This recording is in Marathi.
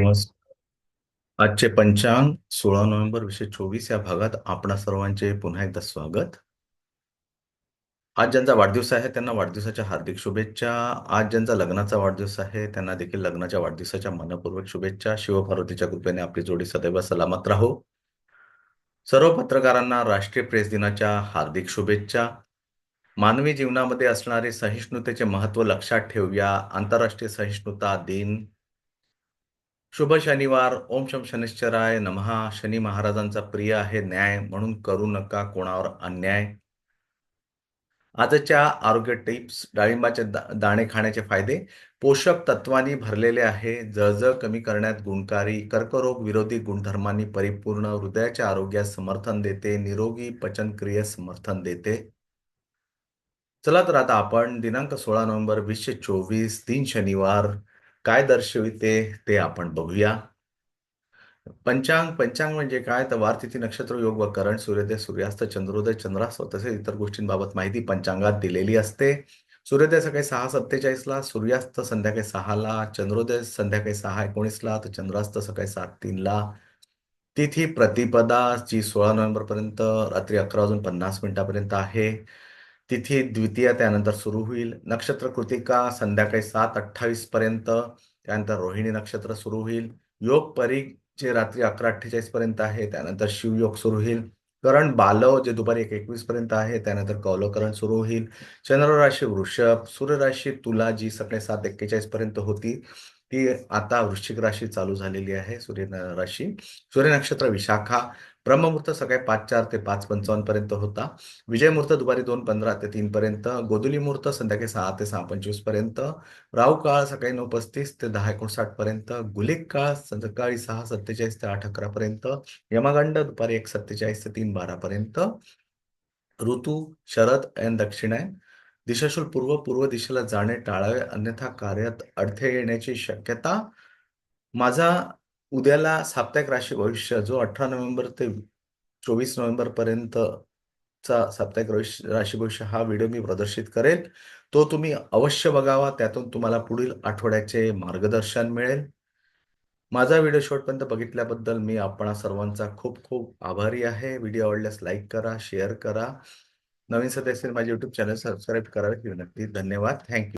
नमस्कार. आजचे पंचांग सोळा नोव्हेंबर वीसशे चोवीस या भागात आपणा सर्वांचे पुन्हा एकदा स्वागत. आज ज्यांचा वाढदिवस आहे त्यांना वाढदिवसाच्या हार्दिक शुभेच्छा. आज ज्यांचा लग्नाचा वाढदिवस आहे त्यांना देखील लग्नाच्या वाढदिवसाच्या मनपूर्वक शुभेच्छा. शिवपार्वतीच्या कृपेने आपली जोडी सदैव सलामत राहो. सर्व पत्रकारांना राष्ट्रीय प्रेस दिनाच्या हार्दिक शुभेच्छा. मानवी जीवनामध्ये असणारे सहिष्णुतेचे महत्त्व लक्षात ठेवूया. आंतरराष्ट्रीय सहिष्णुता दिन शुभ शनिवार. ओम शम शनिश्चराय नमहा. शनी महाराजांचा प्रिय आहे न्याय म्हणून करू नका कोणावर अन्याय. आजच्या आरोग्य टिप्स डाळिंबाचे दाणे खाण्याचे फायदे. पोषक तत्वांनी भरलेले आहे. जळजळ कमी करण्यात गुणकारी. कर्करोग विरोधी गुणधर्मांनी परिपूर्ण. हृदयाच्या आरोग्यास समर्थन देते. निरोगी पचनक्रियेस समर्थन देते. चला तर आता आपण दिनांक सोळा नोव्हेंबर वीसशे चोवीस तीन शनिवार. काय दर्शविते ते आपण बघूया. पंचांग पंचांग म्हणजे काय? तर वार तिथी नक्षत्र योग व करण सूर्योदय सूर्यास्त चंद्रोदय चंद्रास्त तसेच इतर गोष्टींबाबत माहिती पंचांगात दिलेली असते. सूर्योदय सकाळी सहा सत्तेचाळीसला सूर्यास्त संध्याकाळी सहाला चंद्रोदय संध्याकाळी सहा एकोणीसला तर चंद्रास्त सकाळी सात तीनला. तिथी प्रतिपदा जी सोळा नोव्हेंबर पर्यंत रात्री अकरा वाजून पन्नास मिनिटापर्यंत आहे. तिथी द्वितीय त्यानंतर सुरू होईल. नक्षत्र कृतिका संध्याकाळी सात अठ्ठावीस पर्यंत त्यानंतर रोहिणी नक्षत्र सुरू होईल. योग परीग जे रात्री अकरा अठ्ठेचाळीस पर्यंत आहे त्यानंतर शिवयोग सुरू होईल. करण बालव जे दुपारी एक एकवीस पर्यंत आहे त्यानंतर कौलकरण सुरू होईल. चंद्र राशी वृषभ सूर्य राशी तुला जी सकाळी सात एक्केचाळीस पर्यंत होती ही आता वृश्चिक राशी चालू झालेली आहे सूर्य राशी. सूर्य नक्षत्र विशाखा. ब्रह्ममुहूर्त सकाळी पाच चार ते पाच पंचावन्न पर्यंत होता. विजय मुहूर्त दुपारी दोन पंधरा ते तीन पर्यंत. गोधुली मुहूर्त संध्याकाळी सहा ते सहा पंचवीसपर्यंत. राहू काळ सकाळी नऊ पस्तीस ते दहा एकोणसाठ पर्यंत. गुलिक काळ सकाळी सहा सत्तेचाळीस ते आठ अकरा पर्यंत. यमागंड दुपारी एक सत्तेचाळीस ते तीन बारा पर्यंत. ऋतू शरद आणि दक्षिण आहे. दिशाशूल पूर्व पूर्व दिशेला जाणे टाळावे अन्यथा कार्यात अडथळे येण्याची शक्यता. माझा उद्याला साप्ताहिक राशी भविष्य जो अठरा नोव्हेंबर ते चोवीस नोव्हेंबर पर्यंतचा साप्ताहिक राशी भविष्य हा व्हिडिओ मी प्रदर्शित करेल. तो तुम्ही अवश्य बघावा त्यातून तुम्हाला पुढील आठवड्याचे मार्गदर्शन मिळेल. माझा व्हिडिओ शेवटपर्यंत बघितल्याबद्दल मी आपणा सर्वांचा खूप खूप आभारी आहे. व्हिडिओ आवडल्यास लाईक करा शेअर करा. नवीन सदस्य माझे युट्यूब चॅनल सबस्क्राईब करा विनंती. धन्यवाद. थँक्यू